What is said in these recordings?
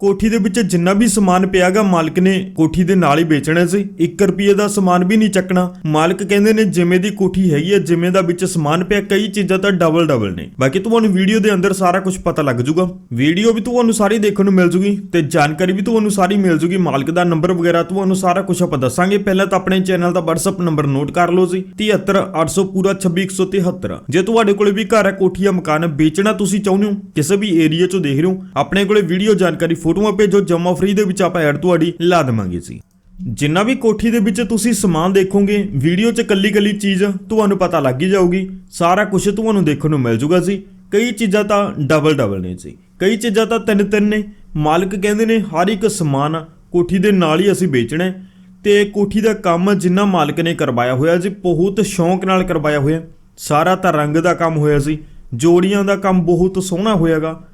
ਕੋਠੀ ਦੇ ਵਿੱਚ ਜਿੰਨਾ ਵੀ ਸਮਾਨ ਪਿਆਗਾ, ਮਾਲਕ ਨੇ ਕੋਠੀ ਦੇ ਨਾਲ ਹੀ ਵੇਚਣਾ ਸੀ। 1 ਰੁਪਏ ਦਾ ਸਮਾਨ ਵੀ ਨਹੀਂ ਚੱਕਣਾ। ਮਾਲਕ ਕਹਿੰਦੇ ਨੇ, ਜਿਵੇਂ ਦੀ ਕੋਠੀ ਹੈਗੀ ਹੈ, ਜਿਵੇਂ ਦਾ ਵਿੱਚ ਸਮਾਨ ਪਿਆ, ਕਈ ਚੀਜ਼ਾਂ ਤਾਂ ਡਬਲ ਡਬਲ ਨੇ। ਬਾਕੀ ਤੁਹਾਨੂੰ ਵੀਡੀਓ ਦੇ ਅੰਦਰ ਸਾਰਾ ਕੁਝ ਪਤਾ ਲੱਗ ਜਾਊਗਾ ਵੀਡੀਓ ਵੀ ਤੁਹਾਨੂੰ ਸਾਰੀ ਦੇਖਣ ਨੂੰ ਮਿਲ ਜੂਗੀ ਤੇ ਜਾਣਕਾਰੀ ਵੀ ਤੁਹਾਨੂੰ ਸਾਰੀ ਮਿਲ ਜੂਗੀ। ਮਾਲਕ ਦਾ ਨੰਬਰ ਵਗੈਰਾ ਤੁਹਾਨੂੰ ਸਾਰਾ ਕੁਝ ਆਪਾਂ ਦੱਸਾਂਗੇ। ਪਹਿਲਾਂ ਤਾਂ ਆਪਣੇ ਚੈਨਲ ਦਾ WhatsApp ਨੰਬਰ ਨੋਟ ਕਰ ਲਓ ਜੀ। 73800 ਪੂਰਾ 26173 ਜੇ ਤੁਹਾਡੇ ਕੋਲੇ ਵੀ ਘਰ ਹੈ, ਕੋਠੀ ਜਾਂ ਮਕਾਨ, ਵੇਚਣਾ ਤੁਸੀਂ ਚਾਹੁੰਦੇ ਹੋ, ਕਿਸੇ ਵੀ ਏਰੀਆ 'ਚੋਂ ਦੇਖ ਰਹੇ ਹੋ, ਆਪਣੇ ਕੋਲੇ ਵੀਡੀਓ ਜਾਣਕਾਰੀ ਫੋਟੋਆਂ ਭੇਜੋ ਜਮਾ ਫ੍ਰੀ ਦੇ ਵਿੱਚ ਆਪਾਂ ਐਡ ਤੁਹਾਡੀ ਲਾ ਦੇਵਾਂਗੇ ਜੀ। ਜਿੰਨਾ ਵੀ ਕੋਠੀ ਦੇ ਵਿੱਚ ਤੁਸੀਂ ਸਮਾਨ ਦੇਖੋਗੇ ਵੀਡੀਓ 'ਚ ਕੱਲੀ ਕੱਲੀ ਚੀਜ਼ ਤੁਹਾਨੂੰ ਪਤਾ ਲੱਗ ਹੀ ਜਾਊਗੀ। ਸਾਰਾ ਕੁਝ ਤੁਹਾਨੂੰ ਦੇਖਣ ਨੂੰ ਮਿਲ ਜੂਗਾ ਜੀ। ਕਈ ਚੀਜ਼ਾਂ ਤਾਂ ਡਬਲ ਡਬਲ ਨੇ ਜੀ। ਕਈ ਚੀਜ਼ਾਂ ਤਾਂ ਤਿੰਨ ਤਿੰਨ ਨੇ। ਮਾਲਕ ਕਹਿੰਦੇ ਨੇ, ਹਰ ਇੱਕ ਸਮਾਨ ਕੋਠੀ ਦੇ ਨਾਲ ਹੀ ਅਸੀਂ ਵੇਚਣਾ ਹੈ। ਤੇ ਕੋਠੀ ਦਾ ਕੰਮ ਜਿੰਨਾ ਮਾਲਕ ਨੇ ਕਰਵਾਇਆ ਹੋਇਆ ਜੀ, ਬਹੁਤ ਸ਼ੌਂਕ ਨਾਲ ਕਰਵਾਇਆ ਹੋਇਆ। ਸਾਰਾ ਤਾਂ ਰੰਗ ਦਾ ਕੰਮ ਹੋਇਆ ਸੀ ਜੋੜੀਆਂ ਦਾ ਕੰਮ ਬਹੁਤ ਸੋਹਣਾ ਹੋਇਆਗਾ।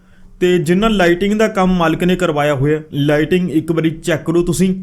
ਤੇ ਜਿੰਨਾ ਲਾਈਟਿੰਗ ਦਾ ਕੰਮ ਮਾਲਕ ਨੇ ਕਰਵਾਇਆ ਹੋਇਆ ਲਾਈਟਿੰਗ ਇੱਕ ਵਾਰੀ ਚੈੱਕ ਕਰੋ ਤੁਸੀਂ।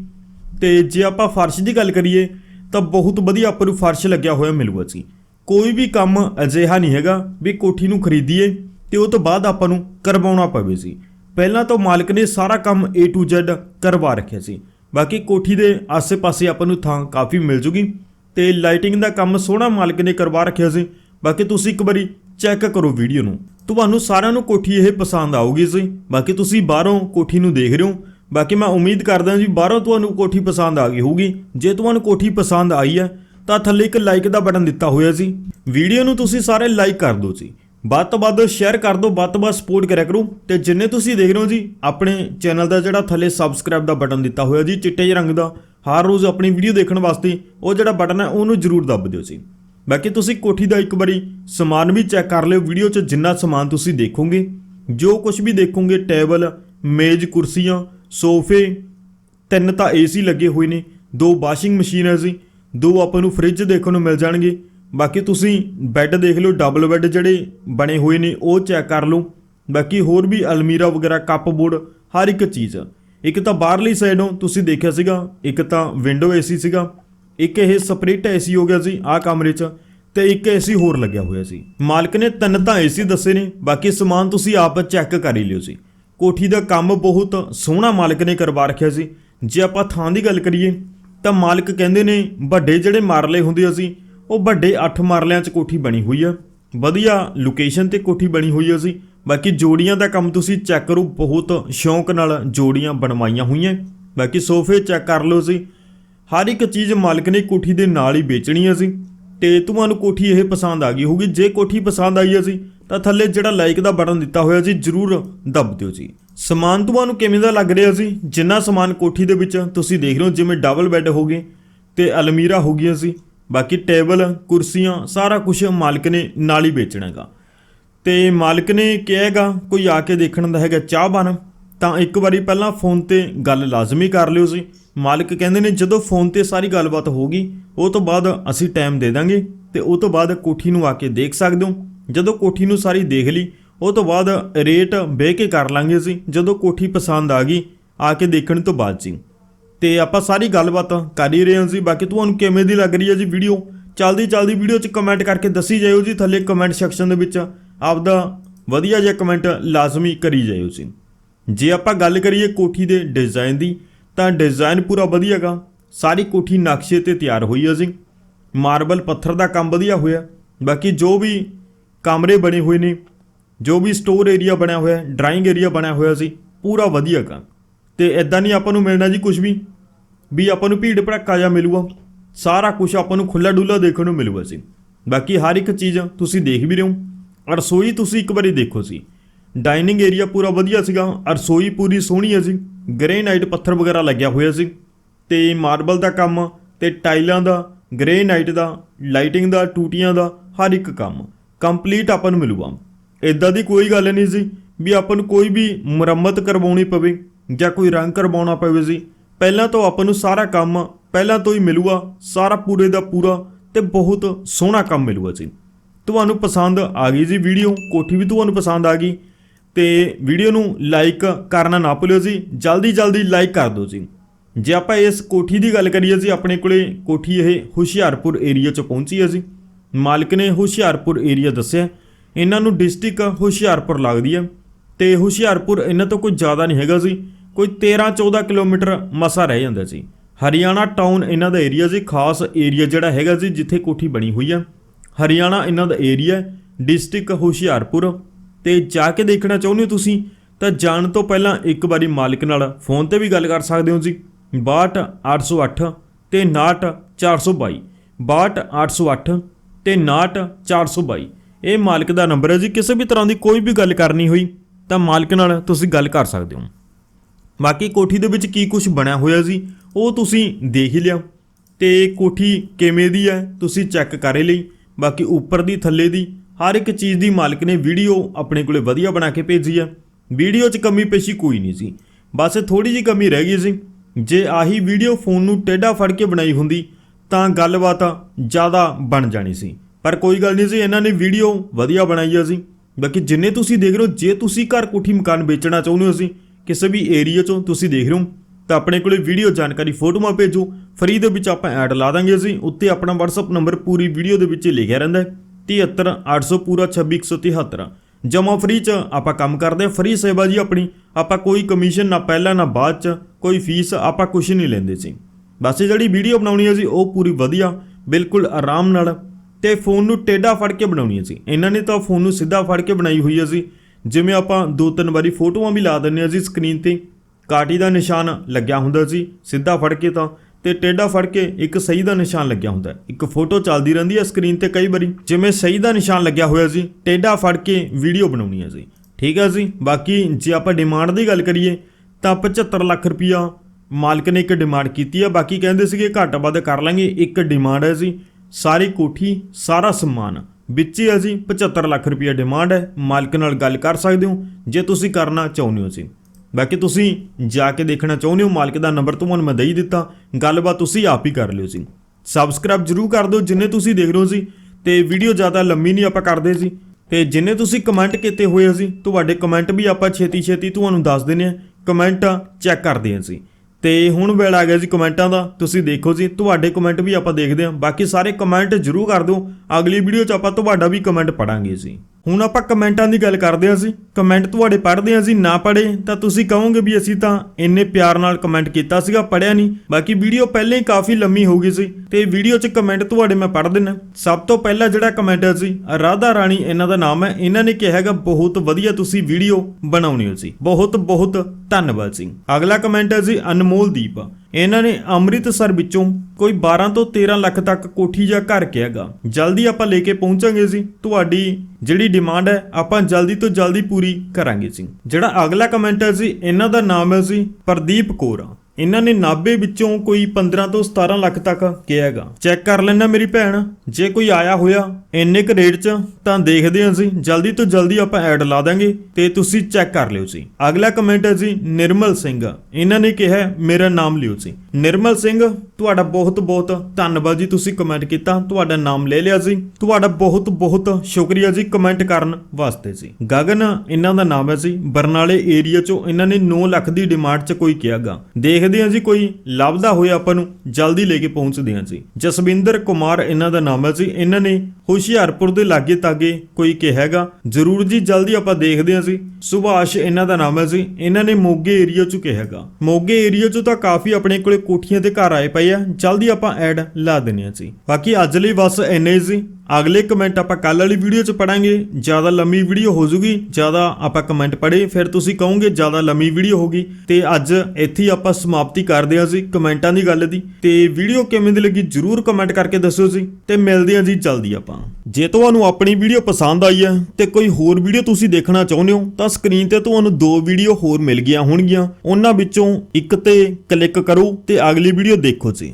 ਤੇ ਜੇ ਆਪਾਂ ਫਰਸ਼ ਦੀ ਗੱਲ ਕਰੀਏ, ਤਾਂ ਬਹੁਤ ਵਧੀਆ ਆਪਾਂ ਨੂੰ ਫਰਸ਼ ਲੱਗਿਆ ਹੋਇਆ ਮਿਲੂਗਾ ਜੀ। ਕੋਈ ਵੀ ਕੰਮ ਅਜਿਹਾ ਨਹੀਂ ਹੈਗਾ ਵੀ ਕੋਠੀ ਨੂੰ ਖਰੀਦੀਏ ਤੇ ਉਹ ਤੋਂ ਬਾਅਦ ਆਪਾਂ ਨੂੰ ਕਰਵਾਉਣਾ ਪਵੇ ਸੀ ਪਹਿਲਾਂ ਤਾਂ ਮਾਲਕ ਨੇ ਸਾਰਾ ਕੰਮ A to Z ਕਰਵਾ ਰੱਖਿਆ ਸੀ ਬਾਕੀ ਕੋਠੀ ਦੇ ਆਸੇ-ਪਾਸੇ ਆਪਾਂ ਨੂੰ ਥਾਂ ਕਾਫੀ ਮਿਲ ਜੂਗੀ। ਤੇ ਲਾਈਟਿੰਗ ਦਾ ਕੰਮ ਸੋਹਣਾ ਮਾਲਕ ਨੇ ਕਰਵਾ ਰੱਖਿਆ ਸੀ ਬਾਕੀ ਤੁਸੀਂ ਇੱਕ ਵਾਰੀ ਚੈੱਕ ਕਰੋ ਵੀਡੀਓ ਨੂੰ। ਤੁਹਾਨੂੰ ਸਾਰਿਆਂ ਨੂੰ ਕੋਠੀ ਇਹ ਪਸੰਦ ਆਊਗੀ ਜੀ। ਬਾਕੀ ਤੁਸੀਂ ਬਾਹਰੋਂ ਕੋਠੀ ਨੂੰ ਦੇਖ ਰਹੇ ਹੋ। ਬਾਕੀ ਮੈਂ ਉਮੀਦ ਕਰਦਾ ਜੀ ਬਾਹਰੋਂ ਤੁਹਾਨੂੰ ਕੋਠੀ ਪਸੰਦ ਆ ਗਈ ਹੋਊਗੀ। ਜੇ ਤੁਹਾਨੂੰ ਕੋਠੀ ਪਸੰਦ ਆਈ ਹੈ, ਤਾਂ ਥੱਲੇ ਇੱਕ ਲਾਈਕ ਦਾ ਬਟਨ ਦਿੱਤਾ ਹੋਇਆ ਸੀ ਵੀਡੀਓ ਨੂੰ ਤੁਸੀਂ ਸਾਰੇ ਲਾਈਕ ਕਰ ਦਿਓ ਜੀ। ਵੱਧ ਤੋਂ ਵੱਧ ਸ਼ੇਅਰ ਕਰ ਦਿਓ, ਵੱਧ ਤੋਂ ਵੱਧ ਸਪੋਰਟ ਕਰਿਆ ਕਰੋ। ਤੇ ਜਿੰਨੇ ਤੁਸੀਂ ਦੇਖ ਰਹੇ ਹੋ ਜੀ, ਆਪਣੇ ਚੈਨਲ ਦਾ ਜਿਹੜਾ ਥੱਲੇ ਸਬਸਕ੍ਰਾਈਬ ਦਾ ਬਟਨ ਦਿੱਤਾ ਹੋਇਆ ਜੀ, ਚਿੱਟੇ ਰੰਗ ਦਾ, ਹਰ ਰੋਜ਼ ਆਪਣੀ ਵੀਡੀਓ ਦੇਖਣ ਵਾਸਤੇ, ਉਹ ਜਿਹੜਾ ਬਟਨ ਹੈ, ਉਹਨੂੰ ਜ਼ਰੂਰ ਦੱਬ ਦਿਓ ਜੀ। ਬਾਕੀ ਤੁਸੀਂ ਕੋਠੀ ਦਾ ਇੱਕ ਵਾਰੀ ਸਮਾਨ ਵੀ ਚੈੱਕ ਕਰ ਲਿਓ। ਵੀਡੀਓ 'ਚ ਜਿੰਨਾ ਸਮਾਨ ਤੁਸੀਂ ਦੇਖੋਗੇ, ਜੋ ਕੁਝ ਵੀ ਦੇਖੋਗੇ, ਟੇਬਲ, ਮੇਜ਼, ਕੁਰਸੀਆਂ, ਸੋਫੇ, ਤਿੰਨ ਤਾਂ ਏਸੀ ਲੱਗੇ ਹੋਏ ਨੇ, ਦੋ ਵਾਸ਼ਿੰਗ ਮਸ਼ੀਨ ਹੈ ਜੀ, ਦੋ ਆਪਾਂ ਨੂੰ ਫ੍ਰਿਜ ਦੇਖਣ ਨੂੰ ਮਿਲ ਜਾਣਗੇ। ਬਾਕੀ ਤੁਸੀਂ ਬੈੱਡ ਦੇਖ ਲਓ, ਡਬਲ ਬੈੱਡ ਜਿਹੜੇ ਬਣੇ ਹੋਏ ਨੇ, ਉਹ ਚੈੱਕ ਕਰ ਲਓ। ਬਾਕੀ ਹੋਰ ਵੀ ਅਲਮੀਰਾ ਵਗੈਰਾ ਕੱਪ ਬੋਰਡ ਹਰ ਇੱਕ ਚੀਜ਼। ਇੱਕ ਤਾਂ ਬਾਹਰਲੀ ਸਾਈਡੋਂ ਤੁਸੀਂ ਦੇਖਿਆ ਸੀਗਾ, ਇੱਕ ਤਾਂ ਵਿੰਡੋ ਏਸੀ ਸੀਗਾ, ਇੱਕ ਇਹ ਸਪਰਿਟ ਏਸੀ ਹੋ ਗਿਆ ਸੀ ਆਹ ਕਮਰੇ 'ਚ। ਤੇ ਇੱਕ ਏਸੀ ਹੋਰ ਲੱਗਿਆ ਹੋਇਆ ਸੀ। ਮਾਲਕ ਨੇ ਤਿੰਨ ਤਾਂ ਏਸੀ ਦੱਸੇ ਨੇ, ਬਾਕੀ ਸਮਾਨ ਤੁਸੀਂ ਆਪ ਚੈੱਕ ਕਰ ਹੀ ਲਿਓ ਸੀ। ਕੋਠੀ ਦਾ ਕੰਮ ਬਹੁਤ ਸੋਹਣਾ ਮਾਲਕ ਨੇ ਕਰਵਾ ਰੱਖਿਆ ਸੀ। ਜੇ ਆਪਾਂ ਥਾਂ ਦੀ ਗੱਲ ਕਰੀਏ, ਤਾਂ ਮਾਲਕ ਕਹਿੰਦੇ ਨੇ, ਵੱਡੇ ਜਿਹੜੇ ਮਾਰਲੇ ਹੁੰਦੇ ਸੀ ਉਹ ਵੱਡੇ 8 ਮਾਰਲਿਆਂ 'ਚ ਕੋਠੀ ਬਣੀ ਹੋਈ ਆ। ਵਧੀਆ ਲੋਕੇਸ਼ਨ ਤੇ ਕੋਠੀ ਬਣੀ ਹੋਈ ਆ ਸੀ ਬਾਕੀ ਜੋੜੀਆਂ ਦਾ ਕੰਮ ਤੁਸੀਂ ਚੈੱਕ ਕਰੋ, ਬਹੁਤ ਸ਼ੌਂਕ ਨਾਲ ਜੋੜੀਆਂ ਬਣਵਾਈਆਂ ਹੋਈਆਂ। ਬਾਕੀ ਸੋਫੇ ਚੈੱਕ ਕਰ ਲਓ ਸੀ ਹਰ ਇੱਕ ਚੀਜ਼ ਮਾਲਕ ਨੇ ਕੋਠੀ ਦੇ ਨਾਲ ਹੀ ਵੇਚਣੀ ਆ ਸੀ ਤੇ ਤੁਹਾਨੂੰ ਕੋਠੀ ਇਹ ਪਸੰਦ ਆ ਗਈ ਹੋਊਗੀ। ਜੇ ਕੋਠੀ ਪਸੰਦ ਆਈ ਹੈ ਜੀ, ਤਾਂ ਥੱਲੇ ਜਿਹੜਾ ਲਾਈਕ ਦਾ ਬਟਨ ਦਿੱਤਾ ਹੋਇਆ ਸੀ ਜਰੂਰ ਦਬ ਦਿਓ ਜੀ। ਸਮਾਨ ਤੁਹਾਨੂੰ ਕਿਵੇਂ ਦਾ ਲੱਗ ਰਿਹਾ ਸੀ ਜਿੰਨਾ ਸਮਾਨ ਕੋਠੀ ਦੇ ਵਿੱਚ ਤੁਸੀਂ ਦੇਖ ਰਹੇ ਹੋ, ਜਿਵੇਂ ਡਬਲ ਬੈੱਡ ਹੋ ਗਏ ਤੇ ਅਲਮੀਰਾ ਹੋ ਗਈਆਂ ਸੀ ਬਾਕੀ ਟੇਬਲ ਕੁਰਸੀਆਂ, ਸਾਰਾ ਕੁਝ ਮਾਲਕ ਨੇ ਨਾਲ ਹੀ ਵੇਚਣਾ ਹੈਗਾ। ਤੇ ਮਾਲਕ ਨੇ ਕਿਹਾ ਹੈਗਾ, ਕੋਈ ਆ ਕੇ ਦੇਖਣ ਦਾ ਹੈਗਾ ਚਾਹ ਬਣ। ਤਾਂ ਇੱਕ ਵਾਰੀ ਪਹਿਲਾਂ ਫੋਨ ਤੇ ਗੱਲ ਲਾਜ਼ਮੀ ਕਰ ਲਿਓ ਸੀ ਮਾਲਕ ਕਹਿੰਦੇ ਨੇ, ਜਦੋਂ ਫੋਨ ਤੇ ਸਾਰੀ ਗੱਲਬਾਤ ਹੋਗੀ ਉਹ ਤੋਂ ਬਾਅਦ ਅਸੀਂ ਟਾਈਮ ਦੇ ਦਾਂਗੇ ਤੇ ਉਹ ਤੋਂ ਬਾਅਦ ਕੋਠੀ ਨੂੰ ਆ ਕੇ ਦੇਖ ਸਕਦੇ ਹੋ। ਜਦੋਂ ਕੋਠੀ ਨੂੰ ਸਾਰੀ ਦੇਖ ਲਈ, ਉਹ ਤੋਂ ਬਾਅਦ ਰੇਟ ਬਹਿ ਕੇ ਕਰ ਲਾਂਗੇ ਅਸੀਂ ਜਦੋਂ ਕੋਠੀ ਪਸੰਦ ਆ ਗਈ, ਆ ਕੇ ਦੇਖਣ ਤੋਂ ਬਾਅਦ ਜੀ। ਤੇ ਆਪਾਂ ਸਾਰੀ ਗੱਲਬਾਤ ਕਰ ਹੀ ਰਹੇ ਹਾਂ ਜੀ। ਬਾਕੀ ਤੁਹਾਨੂੰ ਕਿਵੇਂ ਦੀ ਲੱਗ ਰਹੀ ਹੈ ਜੀ ਵੀਡੀਓ? ਚਲਦੀ ਚਲਦੀ ਵੀਡੀਓ 'ਚ ਕਮੈਂਟ ਕਰਕੇ ਦੱਸੀ ਜਾਇਓ ਜੀ। ਥੱਲੇ ਕਮੈਂਟ ਸੈਕਸ਼ਨ ਦੇ ਵਿੱਚ ਆਪਦਾ ਵਧੀਆ ਜਿਹਾ ਕਮੈਂਟ ਲਾਜ਼ਮੀ ਕਰੀ ਜਾਇਓ ਜੀ। ਜੇ ਆਪਾਂ ਗੱਲ ਕਰੀਏ ਕੋਠੀ ਦੇ ਡਿਜ਼ਾਈਨ ਦੀ, ਤਾਂ ਡਿਜ਼ਾਈਨ ਪੂਰਾ ਵਧੀਆਗਾ ਸਾਰੀ ਕੋਠੀ ਨਕਸ਼ੇ ਤੇ ਤਿਆਰ ਹੋਈ ਹੈ ਜੀ। ਮਾਰਬਲ ਪੱਥਰ ਦਾ ਕੰਮ ਵਧੀਆ ਹੋਇਆ। ਬਾਕੀ ਜੋ ਵੀ ਕਮਰੇ ਬਣੇ ਹੋਏ ਨੇ, ਜੋ ਵੀ ਸਟੋਰ ਏਰੀਆ ਬਣਿਆ ਹੋਇਆ ਡਰਾਇੰਗ ਏਰੀਆ ਬਣਿਆ ਹੋਇਆ ਸੀ, ਪੂਰਾ ਵਧੀਆ ਵਧੀਆਗਾ ਤੇ ਇਦਾਂ ਨਹੀਂ ਆਪਾਂ ਨੂੰ ਮਿਲਣਾ ਜੀ ਕੁਝ ਵੀ ਵੀ ਆਪਾਂ ਨੂੰ ਭੀੜ ਭੜੱਕਾ ਜਾ ਮਿਲੂਗਾ। ਸਾਰਾ ਕੁਝ ਆਪਾਂ ਨੂੰ ਖੁੱਲਾ ਡੁੱਲਾ ਦੇਖਣ ਨੂੰ ਮਿਲੂਗਾ ਸੀ ਬਾਕੀ ਹਰ ਇੱਕ ਚੀਜ਼ ਤੁਸੀਂ ਦੇਖ ਵੀ ਰਹੇ ਹੋ। ਰਸੋਈ ਤੁਸੀਂ ਇੱਕ ਵਾਰੀ ਦੇਖੋ ਸੀ ਡਾਈਨਿੰਗ ਏਰੀਆ ਪੂਰਾ ਵਧੀਆ ਸੀਗਾ ਰਸੋਈ ਪੂਰੀ ਸੋਹਣੀ ਹੈ ਸੀ ਗ੍ਰੇਨਾਈਟ ਪੱਥਰ ਵਗੈਰਾ ਲੱਗਿਆ ਹੋਇਆ ਸੀ। ਤੇ ਮਾਰਬਲ ਦਾ ਕੰਮ, ਤੇ ਟਾਈਲਾਂ ਦਾ ਗ੍ਰੇਨਾਈਟ ਦਾ ਲਾਈਟਿੰਗ ਦਾ, ਟੂਟੀਆਂ ਦਾ, ਹਰ ਇੱਕ ਕੰਮ। ਕੰਪਲੀਟ ਆਪਾਂ ਨੂੰ ਮਿਲੂਗਾ। ਇਦਾਂ ਦੀ ਕੋਈ ਗੱਲ ਨਹੀਂ ਸੀ ਵੀ ਆਪਾਂ ਨੂੰ ਕੋਈ ਵੀ ਮੁਰੰਮਤ ਕਰਵਾਉਣੀ ਪਵੇ ਜਾਂ ਕੋਈ ਰੰਗ ਕਰਵਾਉਣਾ ਪਵੇ ਸੀ ਪਹਿਲਾਂ ਤੋਂ ਆਪਾਂ ਨੂੰ ਸਾਰਾ ਕੰਮ, ਪਹਿਲਾਂ ਤੋਂ ਹੀ ਮਿਲੂਗਾ, ਸਾਰਾ ਪੂਰੇ ਦਾ ਪੂਰਾ ਤੇ ਬਹੁਤ ਸੋਹਣਾ ਕੰਮ ਮਿਲੂਗਾ ਜੀ। ਤੁਹਾਨੂੰ ਪਸੰਦ ਆ ਗਈ ਜੀ ਵੀਡੀਓ, ਕੋਠੀ ਵੀ ਤੁਹਾਨੂੰ ਪਸੰਦ ਆ ਗਈ। ਤੇ ਵੀਡੀਓ ਨੂੰ ਲਾਈਕ ਕਰਨਾ ਨਾ ਭੁੱਲਿਓ ਜੀ। ਜਲਦੀ ਜਲਦੀ ਲਾਈਕ ਕਰ ਦਿਓ ਜੀ। ਜੇ ਆਪਾਂ ਇਸ ਕੋਠੀ ਦੀ ਗੱਲ ਕਰੀਏ ਜੀ, ਆਪਣੇ ਕੋਲੇ ਕੋਠੀ ਇਹ ਹੁਸ਼ਿਆਰਪੁਰ ਏਰੀਆ 'ਚ ਪਹੁੰਚੀ ਹੈ ਜੀ। ਮਾਲਕ ਨੇ ਹੁਸ਼ਿਆਰਪੁਰ ਏਰੀਆ ਦੱਸਿਆ, ਇਹਨਾਂ ਨੂੰ ਡਿਸਟ੍ਰਿਕਟ ਹੁਸ਼ਿਆਰਪੁਰ ਲੱਗਦੀ ਹੈ। ਤੇ ਹੁਸ਼ਿਆਰਪੁਰ ਇਹਨਾਂ ਤੋਂ ਕੋਈ ਜ਼ਿਆਦਾ ਨਹੀਂ ਹੈਗਾ ਜੀ। ਕੋਈ 13-14 ਕਿਲੋਮੀਟਰ ਮਸਾ ਰਹਿ ਜਾਂਦਾ ਸੀ ਹਰਿਆਣਾ ਟਾਊਨ ਇਹਨਾਂ ਦਾ ਏਰੀਆ ਸੀ ਖਾਸ ਏਰੀਆ ਜਿਹੜਾ ਹੈਗਾ ਜੀ, ਜਿੱਥੇ ਕੋਠੀ ਬਣੀ ਹੋਈ ਆ। ਹਰਿਆਣਾ ਇਹਨਾਂ ਦਾ ਏਰੀਆ ਡਿਸਟ੍ਰਿਕਟ ਹੁਸ਼ਿਆਰਪੁਰ। ਤੇ ਜਾ ਕੇ ਦੇਖਣਾ ਚਾਹੁੰਦੇ ਹੋ ਤੁਸੀਂ, ਤਾਂ ਜਾਣ ਤੋਂ ਪਹਿਲਾਂ ਇੱਕ ਵਾਰੀ ਮਾਲਕ ਨਾਲ ਫੋਨ ਤੇ ਵੀ ਗੱਲ ਕਰ ਸਕਦੇ ਹੋ ਜੀ। 62808 ਤੇ 69422 62808 ਤੇ 69422 ਇਹ ਮਾਲਕ ਦਾ ਨੰਬਰ ਹੈ ਜੀ, ਕਿਸੇ ਵੀ ਤਰ੍ਹਾਂ ਦੀ ਕੋਈ ਵੀ ਗੱਲ ਕਰਨੀ ਹੋਈ, ਤਾਂ ਮਾਲਕ ਨਾਲ ਤੁਸੀਂ ਗੱਲ ਕਰ ਸਕਦੇ ਹੋ। ਬਾਕੀ ਕੋਠੀ ਦੇ ਵਿੱਚ ਕੀ ਕੁਝ ਬਣਿਆ ਹੋਇਆ ਜੀ, ਉਹ ਤੁਸੀਂ ਦੇਖ ਹੀ ਲਿਆ। ਤੇ ਕੋਠੀ ਕਿਵੇਂ ਦੀ ਹੈ, ਤੁਸੀਂ ਚੈੱਕ ਕਰ ਲਈ। ਬਾਕੀ ਉੱਪਰ ਦੀ, ਥੱਲੇ ਦੀ ਹਰ ਇੱਕ ਚੀਜ਼ ਦੀ ਮਾਲਕ ਨੇ ਵੀਡੀਓ ਆਪਣੇ ਕੋਲੇ ਵਧੀਆ ਬਣਾ ਕੇ ਭੇਜੀ ਹੈ ਵੀਡੀਓ 'ਚ ਕਮੀ ਪੇਸ਼ੀ ਕੋਈ ਨਹੀਂ ਸੀ। ਬਸ ਥੋੜੀ ਜਿਹੀ ਕਮੀ ਰਹਿ ਗਈ ਸੀ। ਜੇ ਆਹੀ ਵੀਡੀਓ ਫੋਨ ਨੂੰ ਟੇਢਾ ਫੜ ਕੇ ਬਣਾਈ ਹੁੰਦੀ, ਤਾਂ ਗੱਲਬਾਤ ਜ਼ਿਆਦਾ ਬਣ ਜਾਣੀ ਸੀ। ਪਰ ਕੋਈ ਗੱਲ ਨਹੀਂ ਸੀ, ਇਹਨਾਂ ਨੇ ਵੀਡੀਓ ਵਧੀਆ ਬਣਾਈ ਆ ਸੀ ਬਾਕੀ ਜਿੰਨੇ ਤੁਸੀਂ ਦੇਖ ਰਹੇ ਹੋ, ਜੇ ਤੁਸੀਂ ਘਰ ਕੋਠੀ ਮਕਾਨ ਵੇਚਣਾ ਚਾਹੁੰਦੇ ਹੋ ਸੀ ਕਿਸੇ ਵੀ ਏਰੀਆ 'ਚੋਂ ਤੁਸੀਂ ਦੇਖ ਰਹੇ ਹੋ, ਤਾਂ ਆਪਣੇ ਕੋਲੇ ਵੀਡੀਓ ਜਾਣਕਾਰੀ ਫੋਟੋਆਂ ਭੇਜੋ। ਫਰੀ ਦੇ ਵਿੱਚ ਆਪਾਂ ਐਡ ਲਾ ਦਾਂਗੇ ਅਸੀਂ ਉੱਤੇ ਆਪਣਾ WhatsApp ਨੰਬਰ ਪੂਰੀ ਵੀਡੀਓ ਦੇ ਵਿੱਚ ਲਿਖਿਆ ਰਹਿੰਦਾ ਹੈ। 73800 ਪੂਰਾ 26173 ਜਮਾ ਫ੍ਰੀ ਚ ਆਪਾਂ ਕੰਮ ਕਰਦੇ ਫ੍ਰੀ ਸੇਵਾ ਜੀ ਆਪਣੀ। ਆਪਾਂ ਕੋਈ ਕਮਿਸ਼ਨ ਨਾ ਪਹਿਲਾਂ ਨਾ ਬਾਅਦ ਚ, ਕੋਈ ਫੀਸ ਆਪਾਂ ਕੁਝ ਨਹੀਂ ਲੈਂਦੇ ਸੀ। ਬਸ ਇਹ ਜਿਹੜੀ ਵੀਡੀਓ ਬਣਾਉਣੀ ਹੈ ਜੀ, ਉਹ ਪੂਰੀ ਵਧੀਆ, ਬਿਲਕੁਲ ਆਰਾਮ ਨਾਲ ਤੇ ਫੋਨ ਨੂੰ ਟੇਢਾ ਫੜ ਕੇ ਬਣਾਉਣੀ ਹੈ ਜੀ। ਇਹਨਾਂ ਨੇ ਤਾਂ ਫੋਨ ਨੂੰ ਸਿੱਧਾ ਫੜ ਕੇ ਬਣਾਈ ਹੋਈ ਹੈ ਜੀ। ਜਿਵੇਂ ਆਪਾਂ ਦੋ ਤਿੰਨ ਵਾਰੀ ਫੋਟੋਆਂ ਵੀ ਲਾ ਦਿੰਨੇ ਆ ਜੀ ਸਕਰੀਨ ਤੇ। ਕਾਟੀ ਦਾ ਨਿਸ਼ਾਨ ਲੱਗਿਆ ਹੁੰਦਾ ਸੀ ਸਿੱਧਾ ਫੜ ਕੇ ਤਾਂ। ਤੇ ਟੇਢਾ ਫੜ ਕੇ ਇੱਕ ਸਹੀ ਦਾ ਨਿਸ਼ਾਨ ਲੱਗਿਆ ਹੁੰਦਾ ਇੱਕ ਫੋਟੋ ਚੱਲਦੀ ਰਹਿੰਦੀ ਹੈ ਸਕਰੀਨ ਤੇ ਕਈ ਵਾਰੀ। ਜਿਵੇਂ ਸਹੀ ਦਾ ਨਿਸ਼ਾਨ ਲੱਗਿਆ ਹੋਇਆ ਸੀ ਟੇਢਾ ਫੜ ਕੇ ਵੀਡੀਓ ਬਣਾਉਣੀ ਹੈ ਜੀ। ਠੀਕ ਹੈ ਜੀ? ਬਾਕੀ ਜੇ ਆਪਾਂ ਡਿਮਾਂਡ ਦੀ ਗੱਲ ਕਰੀਏ, ਤਾਂ 75 ਲੱਖ ਰੁਪਇਆ ਮਾਲਕ ਨੇ ਇੱਕ ਡਿਮਾਂਡ ਕੀਤੀ ਹੈ। ਬਾਕੀ ਕਹਿੰਦੇ ਸੀਗੇ ਘੱਟ ਵੱਧ ਕਰ ਲਾਂਗੇ, ਇੱਕ ਡਿਮਾਂਡ ਹੈ ਜੀ। ਸਾਰੀ ਕੋਠੀ, ਸਾਰਾ ਸਮਾਨ ਵਿੱਚ ਹੀ ਹੈ ਜੀ। 75 ਲੱਖ ਰੁਪਇਆ ਡਿਮਾਂਡ ਹੈ। ਮਾਲਕ ਨਾਲ ਗੱਲ ਕਰ ਸਕਦੇ ਹੋ। ਜੇ ਤੁਸੀਂ ਕਰਨਾ ਚਾਹੁੰਦੇ ਹੋ ਜੀ। ਬਾਕੀ ਤੁਸੀਂ ਜਾ ਕੇ ਦੇਖਣਾ ਚਾਹੁੰਦੇ ਹੋ, ਮਾਲਕ ਦਾ ਨੰਬਰ ਤੁਹਾਨੂੰ ਮੈਂ ਦੇ ਹੀ ਦਿੱਤਾ। ਗੱਲਬਾਤ ਤੁਸੀਂ ਆਪ ਹੀ ਕਰ ਲਿਓ ਜੀ। ਸਬਸਕ੍ਰਾਈਬ ਜਰੂਰ ਕਰ ਦਿਓ, ਜਿੰਨੇ ਤੁਸੀਂ ਦੇਖ ਰਹੇ ਹੋ ਜੀ। ਤੇ ਵੀਡੀਓ ਜ਼ਿਆਦਾ ਲੰਮੀ ਨਹੀਂ ਆਪਾਂ ਕਰਦੇ ਜੀ। ਤੇ ਜਿੰਨੇ ਤੁਸੀਂ ਕਮੈਂਟ ਕੀਤੇ ਹੋਏ ਸੀ ਤੁਹਾਡੇ ਕਮੈਂਟ ਵੀ ਆਪਾਂ ਛੇਤੀ ਛੇਤੀ ਤੁਹਾਨੂੰ ਦੱਸ ਦਿੰਨੇ ਆ ਕਮੈਂਟ ਚੈੱਕ ਕਰਦੇ ਹਾਂ ਜੀ। ਤੇ ਹੁਣ ਵੇਲਾ ਆ ਗਿਆ ਜੀ ਕਮੈਂਟਾਂ ਦਾ, ਤੁਸੀਂ ਦੇਖੋ ਜੀ, ਤੁਹਾਡੇ ਕਮੈਂਟ ਵੀ ਆਪਾਂ ਦੇਖਦੇ ਹਾਂ। ਬਾਕੀ ਸਾਰੇ ਕਮੈਂਟ ਜਰੂਰ ਕਰ ਦਿਓ। ਅਗਲੀ ਵੀਡੀਓ 'ਚ ਆਪਾਂ ਤੁਹਾਡਾ ਵੀ ਕਮੈਂਟ ਪੜਾਂਗੇ ਜੀ। ਹੁਣ ਆਪਾਂ ਕਮੈਂਟਾਂ ਦੀ ਗੱਲ ਕਰਦੇ ਹਾਂ ਜੀ। ਕਮੈਂਟ ਤੁਹਾਡੇ ਪੜ੍ਹਦੇ ਹਾਂ ਜੀ, ਨਾ ਪੜ੍ਹੇ ਤਾਂ ਤੁਸੀਂ ਕਹੋਗੇ ਵੀ ਅਸੀਂ ਤਾਂ ਇੰਨੇ ਪਿਆਰ ਨਾਲ ਕਮੈਂਟ ਕੀਤਾ ਸੀਗਾ, ਪੜ੍ਹਿਆ ਨਹੀਂ। ਬਾਕੀ ਵੀਡੀਓ ਪਹਿਲਾਂ ਹੀ ਕਾਫੀ ਲੰਮੀ ਹੋ ਗਈ ਸੀ ਤੇ ਵੀਡੀਓ 'ਚ ਕਮੈਂਟ ਤੁਹਾਡੇ ਮੈਂ ਪੜ੍ਹ ਦਿੰਨਾ ਸਭ ਤੋਂ ਪਹਿਲਾ ਜਿਹੜਾ ਕਮੈਂਟ ਹੈ ਜੀ, ਰਾਧਾ ਰਾਣੀ ਇਹਨਾਂ ਦਾ ਨਾਮ ਹੈ। ਇਹਨਾਂ ਨੇ ਕਿਹਾ ਹੈਗਾ, ਬਹੁਤ ਵਧੀਆ ਤੁਸੀਂ ਵੀਡੀਓ ਬਣਾਉਣੀ ਹੋ ਸੀ ਬਹੁਤ ਬਹੁਤ ਧੰਨਵਾਦ ਸਿੰਘ ਅਗਲਾ ਕਮੈਂਟ ਹੈ ਜੀ ਅਨਮੋਲ ਦੀਪ ਇਹਨਾਂ ਨੇ ਅੰਮ੍ਰਿਤਸਰ ਵਿੱਚੋਂ ਕੋਈ 12 ਤੋਂ 13 ਲੱਖ ਤੱਕ ਕੋਠੀ ਜਾਂ ਘਰ ਕਿਹਾਗਾ ਜਲਦੀ ਆਪਾਂ ਲੈ ਕੇ ਪਹੁੰਚਾਂਗੇ ਜੀ। ਤੁਹਾਡੀ ਜਿਹੜੀ ਡਿਮਾਂਡ ਹੈ, ਆਪਾਂ ਜਲਦੀ ਤੋਂ ਜਲਦੀ ਪੂਰੀ ਕਰਾਂਗੇ ਜੀ। ਜਿਹੜਾ ਅਗਲਾ ਕਮੈਂਟ ਹੈ ਜੀ, ਇਹਨਾਂ ਦਾ ਨਾਮ ਹੈ ਜੀ ਪ੍ਰਦੀਪ ਕੌਰ। ਇਹਨਾਂ ਨੇ ਨਾਬੇ ਵਿੱਚੋਂ ਕੋਈ 15 ਤੋਂ 17 ਲੱਖ ਤੱਕ ਕਿਹਾਗਾ ਚੈੱਕ ਕਰ ਲੈਣਾ ਮੇਰੀ ਭੈਣ, ਜੇ ਕੋਈ ਆਇਆ ਹੋਇਆ ਇੰਨੇ ਕੁ ਰੇਟ 'ਚ ਤਾਂ ਦੇਖਦੇ ਹਾਂ ਜੀ ਜਲਦੀ ਤੋਂ ਜਲਦੀ ਆਪਾਂ ਐਡ ਲਾ ਦਾਂਗੇ ਤੇ ਤੁਸੀਂ ਚੈੱਕ ਕਰ ਲਿਓ ਜੀ। ਅਗਲਾ ਕਮੈਂਟ ਹੈ ਜੀ, ਨਿਰਮਲ ਸਿੰਘ। ਇਹਨਾਂ ਨੇ ਕਿਹਾ ਮੇਰਾ ਨਾਮ ਲਿਓ ਜੀ। ਨਿਰਮਲ ਸਿੰਘ, ਤੁਹਾਡਾ ਬਹੁਤ ਬਹੁਤ ਧੰਨਵਾਦ ਜੀ, ਤੁਸੀਂ ਕਮੈਂਟ ਕੀਤਾ। ਤੁਹਾਡਾ ਨਾਮ ਲੈ ਲਿਆ ਜੀ। ਤੁਹਾਡਾ ਬਹੁਤ ਬਹੁਤ ਸ਼ੁਕਰੀਆ ਜੀ ਕਮੈਂਟ ਕਰਨ ਵਾਸਤੇ ਜੀ। ਗਗਨ ਇਹਨਾਂ ਦਾ ਨਾਮ ਹੈ ਜੀ, ਬਰਨਾਲੇ ਏਰੀਆ 'ਚੋਂ ਇਹਨਾਂ ਨੇ 9 ਲੱਖ ਦੀ ਡਿਮਾਂਡ 'ਚ ਕੋਈ ਕਿਹਾਗਾ ਦੇਖਦੇ ਹਾਂ ਜੀ, ਕੋਈ ਲੱਭਦਾ ਹੋਇਆ ਆਪਾਂ ਨੂੰ, ਜਲਦੀ ਲੈ ਕੇ ਪਹੁੰਚਦੇ ਹਾਂ ਜੀ। ਜਸਵਿੰਦਰ ਕੁਮਾਰ ਇਹਨਾਂ ਦਾ ਨਾਮ ਹੈ ਜੀ। ਇਹਨਾਂ ਨੇ ਹੁਸ਼ਿਆਰਪੁਰ ਦੇ ਲਾਗੇ ਤਾਗੇ ਕੋਈ ਕਿਹਾਗਾ, ਜ਼ਰੂਰ ਜੀ, ਜਲਦੀ ਆਪਾਂ ਦੇਖਦੇ ਹਾਂ ਸੀ ਸੁਭਾਸ਼ ਇਹਨਾਂ ਦਾ ਨਾਮ ਹੈ ਜੀ। ਇਹਨਾਂ ਨੇ ਮੋਗੇ ਏਰੀਆ 'ਚੋਂ ਕਿਹਾਗਾ। ਮੋਗੇ ਏਰੀਆ 'ਚੋਂ ਤਾਂ ਕਾਫੀ ਆਪਣੇ ਕੋਲੇ ਕੋਠੀਆਂ ਦੇ ਘਰ ਆਏ ਪਏ ਆ। ਜਲਦੀ ਆਪਾਂ ਐਡ ਲਾ ਦਿੰਨੇ ਆ ਜੀ। ਬਾਕੀ ਅੱਜ ਲਈ ਬਸ ਇੰਨੇ ਜੀ। ਅਗਲੇ ਕਮੈਂਟ ਆਪਾਂ ਕੱਲ ਵਾਲੀ ਵੀਡੀਓ 'ਚ ਪੜਾਂਗੇ ਜ਼ਿਆਦਾ ਲੰਮੀ ਵੀਡੀਓ ਹੋ ਜੂਗੀ ਜ਼ਿਆਦਾ ਆਪਾਂ ਕਮੈਂਟ ਪੜ੍ਹੇ। ਫਿਰ ਤੁਸੀਂ ਕਹੋਗੇ ਜ਼ਿਆਦਾ ਲੰਮੀ ਵੀਡੀਓ ਹੋਗੀ ਤੇ ਅੱਜ ਇੱਥੇ ਆਪਾਂ ਸਮਾਪਤੀ ਕਰਦੇ ਹਾਂ ਜੀ ਕਮੈਂਟਾਂ ਦੀ ਗੱਲ ਦੀ। ਤੇ ਵੀਡੀਓ ਕਿਵੇਂ ਦੀ ਲੱਗੀ ਜਰੂਰ ਕਮੈਂਟ ਕਰਕੇ ਦੱਸਿਓ ਜੀ। ਤੇ ਮਿਲਦੇ ਹਾਂ ਜੀ ਜਲਦੀ ਆਪਾਂ। ਜੇ ਤੁਹਾਨੂੰ ਆਪਣੀ ਵੀਡੀਓ ਪਸੰਦ ਆਈ ਹੈ ਤੇ ਕੋਈ ਹੋਰ ਵੀਡੀਓ ਤੁਸੀਂ ਦੇਖਣਾ ਚਾਹੁੰਦੇ ਹੋ, ਤਾਂ ਸਕਰੀਨ ਤੇ ਤੁਹਾਨੂੰ ਦੋ ਵੀਡੀਓ ਹੋਰ ਮਿਲ ਗਈਆਂ ਹੋਣਗੀਆਂ। ਉਹਨਾਂ ਵਿੱਚੋਂ ਇੱਕ ਤੇ ਕਲਿੱਕ ਕਰੋ ਤੇ ਅਗਲੀ ਵੀਡੀਓ ਦੇਖੋ ਜੀ।